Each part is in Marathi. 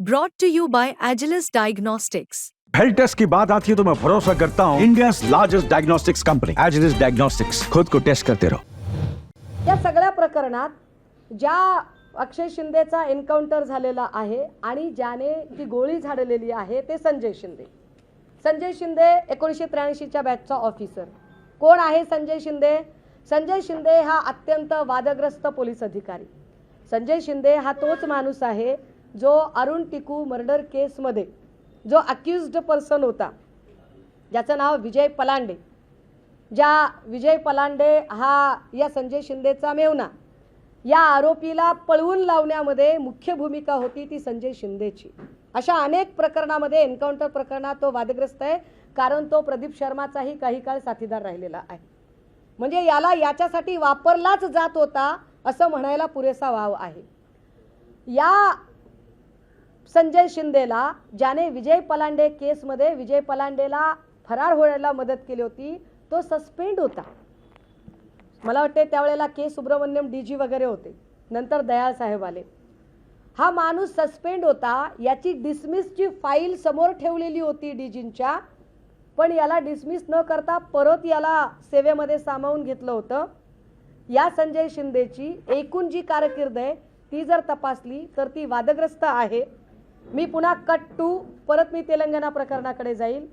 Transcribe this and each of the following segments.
Brought to you by Agilus Diagnostics. Health test की बात आती है तो मैं भरोसा करता हूँ India largest diagnostics company Agilus diagnostics खुद को टेस्ट करते रहो या सगळ्या प्रकरणात ज्या अक्षय शिंदेचा एन्काउंटर झालेला आहे आणि ज्याने ती गोळी झाडलेली आहे ते संजय शिंदे. संजय शिंदे एकोणीसशे त्र्याऐंशीच्या बॅचचा ऑफिसर कोण आहे संजय शिंदे? संजय शिंदे हा अत्यंत वादग्रस्त पोलीस अधिकारी. संजय शिंदे हा तोच माणूस आहे जो अरुण टिकू मर्डर केसमध्ये जो अक्युज्ड पर्सन होता ज्याचं नाव विजय पलांडे. ज्या विजय पलांडे हा या संजय शिंदेचा मेवना या आरोपीला पळवून लावण्यामध्ये मुख्य भूमिका होती ती संजय शिंदेची. अशा अनेक प्रकरणामध्ये एन्काउंटर प्रकरणात तो वादग्रस्त आहे कारण तो प्रदीप शर्माचाही काही काळ साथीदार राहिलेला आहे. म्हणजे याला याच्यासाठी वापरलाच जात होता असं म्हणायला पुरेसा वाव आहे. या संजय शिंदेला ज्याने विजय पलांडे केसमध्ये विजय पलांडेला फरार होण्याला मदत केली होती तो सस्पेंड होता. मला वाटते त्यावेळेला के. सुब्रमण्यम डी. जी. वगैरे होते. नंतर दयाळ साहेब आले. हा माणूस सस्पेंड होता याची डिसमिसची फाईल समोर ठेवलेली होती डी. जींच्या पण याला डिसमिस न करता परत याला सेवेमध्ये सामावून घेतलं होतं. या संजय शिंदेची एकूण जी कारकीर्द आहे ती जर तपासली तर ती वादग्रस्त आहे. मी पुन्हा कट टू परत मी तेलंगणा प्रकरणाकडे जाईल.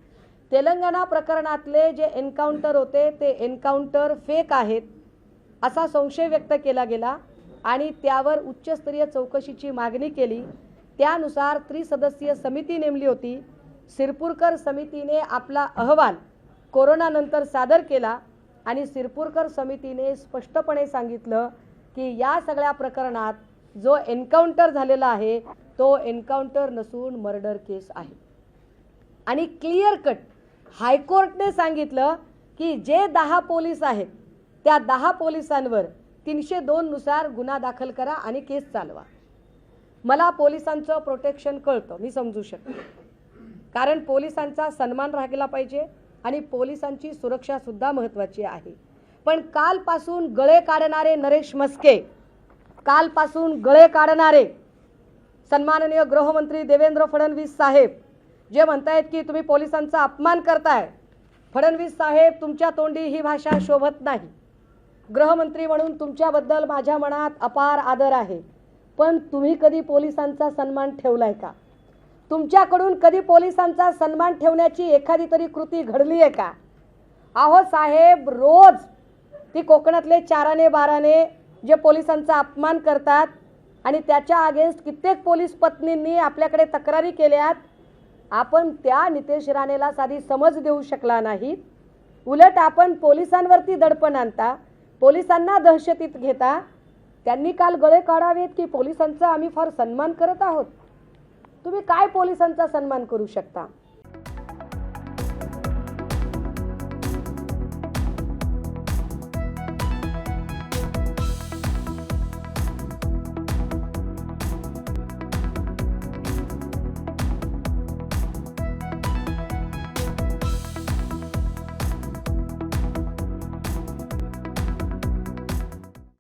तेलंगणा प्रकरणातले जे एन्काउंटर होते ते एन्काउंटर फेक आहेत असा संशय व्यक्त केला गेला आणि त्यावर उच्चस्तरीय चौकशीची मागणी केली. त्यानुसार त्रिसदस्यीय समिती नेमली होती. सिरपूरकर समितीने आपला अहवाल कोरोनानंतर सादर केला आणि सिरपूरकर समितीने स्पष्टपणे सांगितलं की या सगळ्या प्रकरणात जो एन्काउंटर झालेला आहे तो एन्काउंटर नसून मर्डर केस आहे. आणि क्लिअर कट हायकोर्टने सांगितलं की जे दहा पोलीस आहेत त्या दहा पोलिसांवर तीनशे दोननुसार गुन्हा दाखल करा आणि केस चालवा. मला पोलिसांचं प्रोटेक्शन कळतं मी समजू शकते. कारण पोलिसांचा सन्मान राखला पाहिजे आणि पोलिसांची सुरक्षासुद्धा महत्त्वाची आहे. पण कालपासून गळे काढणारे नरेश मस्के कालपासून गळे काढणारे सन्माननीय गृहमंत्री देवेंद्र फडणवीस साहेब जे म्हणतायत की तुम्ही पोलिसांचा अपमान करताय. फडणवीस साहेब तुमच्या तोंडी ही भाषा शोभत नाही. गृहमंत्री म्हणून तुमच्याबद्दल माझ्या मनात अपार आदर आहे. पण तुम्ही कधी पोलिसांचा सन्मान ठेवलाय का? तुमच्याकडून कधी पोलिसांचा सन्मान ठेवण्याची एखादी तरी कृती घडली आहे का? अहो साहेब रोज ती कोकणातले चाराने बाराने जे पोलिसांचा अपमान करतात आणि त्याच्या अगेन्स्ट कित्येक पोलीस पत्नींनी आपल्याकडे तक्रारी केल्यात. आपण त्या नितेश राणेला साधी समज देऊ शकला नाही. उलट आपण पोलिसांवरती दडपण आणता पोलिसांना दहशतीत घेता. त्यांनी काल गळे काढावेत की पोलिसांचा आम्ही फार सन्मान करत आहोत. तुम्ही काय पोलिसांचा सन्मान करू शकता?